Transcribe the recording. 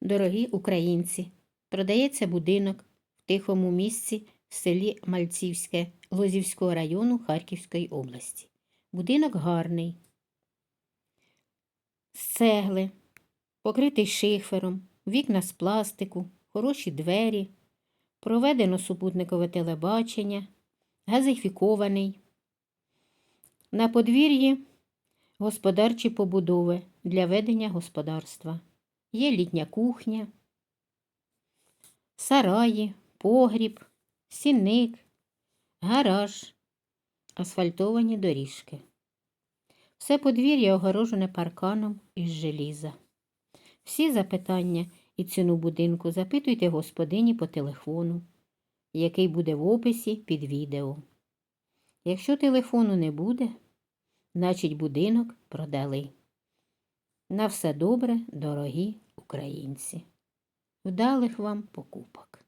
Дорогі українці, продається будинок в тихому місці в селі Мальцівське Лозівського району Харківської області. Будинок гарний, з цегли, покритий шифером, вікна з пластику, хороші двері, проведено супутникове телебачення, газифікований. На подвір'ї господарчі побудови для ведення господарства. Є літня кухня, сараї, погріб, сінник, гараж, асфальтовані доріжки. Все подвір'я огорожене парканом із желіза. Всі запитання і ціну будинку запитуйте господині по телефону, який буде в описі під відео. Якщо телефону не буде, значить будинок продали. На все добре, дорогі українці. Вдалих вам покупок.